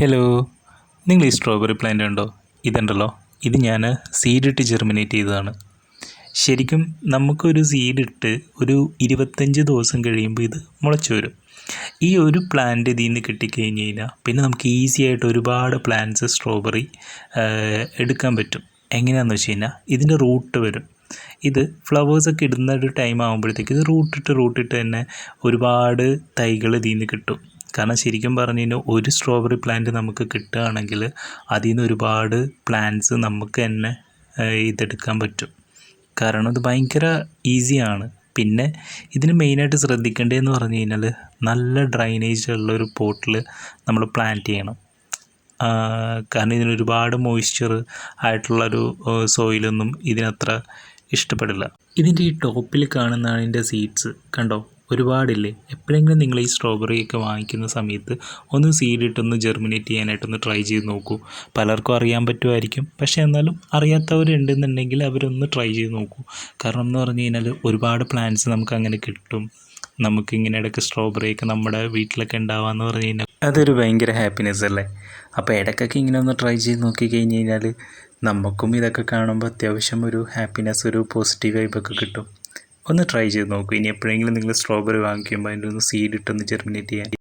Hello നിങ്ങൾ ഈ strawberry plant ഉണ്ടോ ഇതുണ്ടല്ലോ. ഇത് ഞാൻ സീഡിട്ട് ജെർമിനേറ്റ് ചെയ്തതാണ്. ശരിക്കും നമുക്കൊരു സീഡിട്ട് ഒരു ഇരുപത്തഞ്ച് ദിവസം കഴിയുമ്പോൾ ഇത് മുളച്ചു വരും. ഈ ഒരു പ്ലാന്റ് ഇതിൽ നിന്ന് കിട്ടിക്കഴിഞ്ഞ് കഴിഞ്ഞാൽ പിന്നെ നമുക്ക് ഈസി ആയിട്ട് ഒരുപാട് പ്ലാന്റ്സ് സ്ട്രോബെറി എടുക്കാൻ പറ്റും. എങ്ങനെയാണെന്ന് വെച്ച് കഴിഞ്ഞാൽ ഇതിന്റെ റൂട്ട് വരും. ഇത് ഫ്ലവേഴ്സൊക്കെ ഇടുന്ന ഒരു ടൈം ആകുമ്പോഴത്തേക്ക് ഇത് റൂട്ടിട്ട് റൂട്ടിട്ട് തന്നെ ഒരുപാട് തൈകൾ ഇതിൽ നിന്ന് കിട്ടും. കാരണം ശരിക്കും പറഞ്ഞു കഴിഞ്ഞാൽ ഒരു സ്ട്രോബെറി പ്ലാന്റ് നമുക്ക് കിട്ടുകയാണെങ്കിൽ അതിൽ നിന്ന് ഒരുപാട് പ്ലാന്റ്സ് നമുക്ക് തന്നെ ഇതെടുക്കാൻ പറ്റും. കാരണം അത് ഭയങ്കര ഈസിയാണ് പിന്നെ ഇതിന് മെയിനായിട്ട് ശ്രദ്ധിക്കേണ്ടതെന്ന് പറഞ്ഞു കഴിഞ്ഞാൽ നല്ല ഡ്രൈനേജ് ഉള്ള ഒരു പോട്ടിൽ നമ്മൾ പ്ലാന്റ് ചെയ്യണം. കാരണം ഇതിന് ഒരുപാട് മോയ്സ്ചർ ആയിട്ടുള്ളൊരു സോയിലൊന്നും ഇതിനത്ര ഇഷ്ടപ്പെടില്ല. ഇതിന്റെ ഈ ടോപ്പിൽ കാണുന്നതാണ് ഇതിന്റെ സീഡ്സ് കണ്ടോ? ഒരുപാടില്ലേ? എപ്പോഴെങ്കിലും നിങ്ങൾ ഈ സ്ട്രോബെറി ഒക്കെ വാങ്ങിക്കുന്ന സമയത്ത് ഒന്ന് സീഡ് ഇട്ടൊന്ന് ജെർമിനേറ്റ് ചെയ്യാനായിട്ടൊന്ന് ട്രൈ ചെയ്ത് നോക്കൂ. പലർക്കും അറിയാൻ പറ്റുമായിരിക്കും. പക്ഷേ എന്നാലും അറിയാത്തവരുണ്ടെന്നുണ്ടെങ്കിൽ അവരൊന്ന് ട്രൈ ചെയ്ത് നോക്കൂ. കാരണം എന്ന് പറഞ്ഞു കഴിഞ്ഞാൽ ഒരുപാട് പ്ലാന്റ്സ് നമുക്ക് അങ്ങനെ കിട്ടും. നമുക്കിങ്ങനെ ഇടയ്ക്ക് സ്ട്രോബെറി ഒക്കെ നമ്മുടെ വീട്ടിലൊക്കെ ഉണ്ടാവാന്ന് പറഞ്ഞു കഴിഞ്ഞാൽ അതൊരു ഭയങ്കര ഹാപ്പിനെസ് അല്ലേ? അപ്പോൾ ഇടയ്ക്കൊക്കെ ഇങ്ങനെ ഒന്ന് ട്രൈ ചെയ്ത് നോക്കി കഴിഞ്ഞ് കഴിഞ്ഞാൽ നമുക്കും ഇതൊക്കെ കാണുമ്പോൾ അത്യാവശ്യം ഒരു ഹാപ്പിനെസ് ഒരു പോസിറ്റീവ് വൈബൊക്കെ കിട്ടും. ഒന്ന് ട്രൈ ചെയ്ത് നോക്കൂ. ഇനി എപ്പോഴെങ്കിലും നിങ്ങൾ സ്ട്രോബെറി വാങ്ങിക്കുമ്പോൾ അതിന്റെ ഒന്ന് സീഡ് ഇട്ടൊന്ന് ജെർമിനേറ്റ് ചെയ്യാൻ.